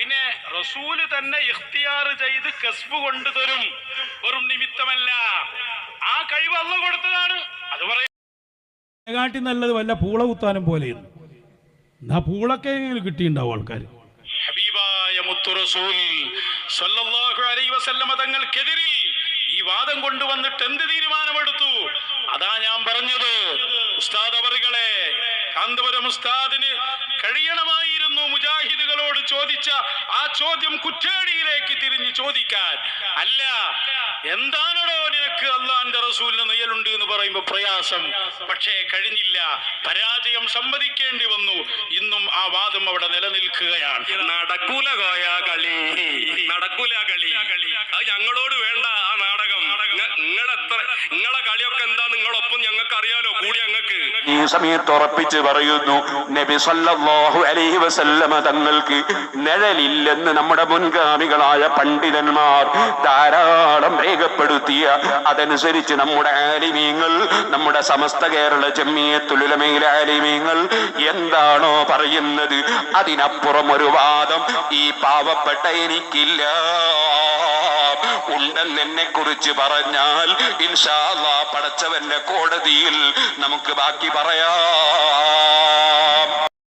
പിന്നെ റസൂൽ തന്നെ ഇഖ്തിയാർ ചെയ്ത് കസ്ബ് കൊണ്ടു തരും വെറും നിമിത്തമല്ല. ആ കഴിവ് അള്ള കൊടുത്തതാണ്. അത് പറയാട്ടി നല്ലത് വല്ല പൂള കുത്താനും പോലെയാണ്. എന്നാ പൂളൊക്കെ കിട്ടിയിട്ടുണ്ടാവും ആൾക്കാർ ഹബീബായ മുത്തു റസൂൽ സല്ലല്ലാഹു അലൈഹി വസല്ലമ തങ്ങൾക്കെതിരിൽ ഈ വാദം കൊണ്ടുവന്നിട്ട് എന്ത് തീരുമാനമെടുത്തു? അതാ ഞാൻ പറഞ്ഞത്. ഉസ്താദ് അവറുകളെ കാന്തപുരം ഉസ്താദിന് മുജാഹിദുകളോട് ചോദിച്ച ആ ചോദ്യം കുറ്റേടിയിലേക്ക് തിരിഞ്ഞ് ചോദിക്കാൻ. അല്ല എന്താണോ നിനക്ക് അള്ളാന്റെ റസൂലിന് നെയ്യലുണ്ട് എന്ന് പറയുമ്പോൾ പ്രയാസം. പക്ഷേ കഴിഞ്ഞില്ല. പരാജയം സമ്മതിക്കേണ്ടി വന്നു. ഇന്നും ആ വാദം അവിടെ നിലനിൽക്കുകയാണ്. നടക്കൂല കോയ കളി. നടക്കൂല കളി. അത് ഞങ്ങളോട് വേണ്ട. നിങ്ങളെ കളിയൊക്കെ എന്താ നിങ്ങളൊപ്പം ഞങ്ങൾക്ക് അറിയാലോ കൂടി ഞങ്ങൾക്ക്. ഈ സമയത്ത് ഉറപ്പിച്ച് പറയുന്നു നബി സല്ലല്ലാഹു അലൈഹി വസല്ലമ തങ്ങൾക്ക് നിഴലില്ലെന്ന് നമ്മുടെ മുൻഗാമികളായ പണ്ഡിതന്മാർ ധാരാളം രേഖപ്പെടുത്തിയ. അതനുസരിച്ച് നമ്മുടെ ആലിമീങ്ങൾ നമ്മുടെ സമസ്ത കേരള ജമ്മിയത്തുലുലമയിലെ ആലിമീങ്ങൾ എന്താണോ പറയുന്നത്. അതിനപ്പുറം ഒരു വാദം ഈ പാവപ്പെട്ട എനിക്കില്ല. ഉണ്ടെന്ന് എന്നെ കുറിച്ച് പറഞ്ഞാൽ ഇൻഷാ പടച്ചവന്റെ കോടതിയിൽ നമുക്ക് ബാക്കി പറയാം.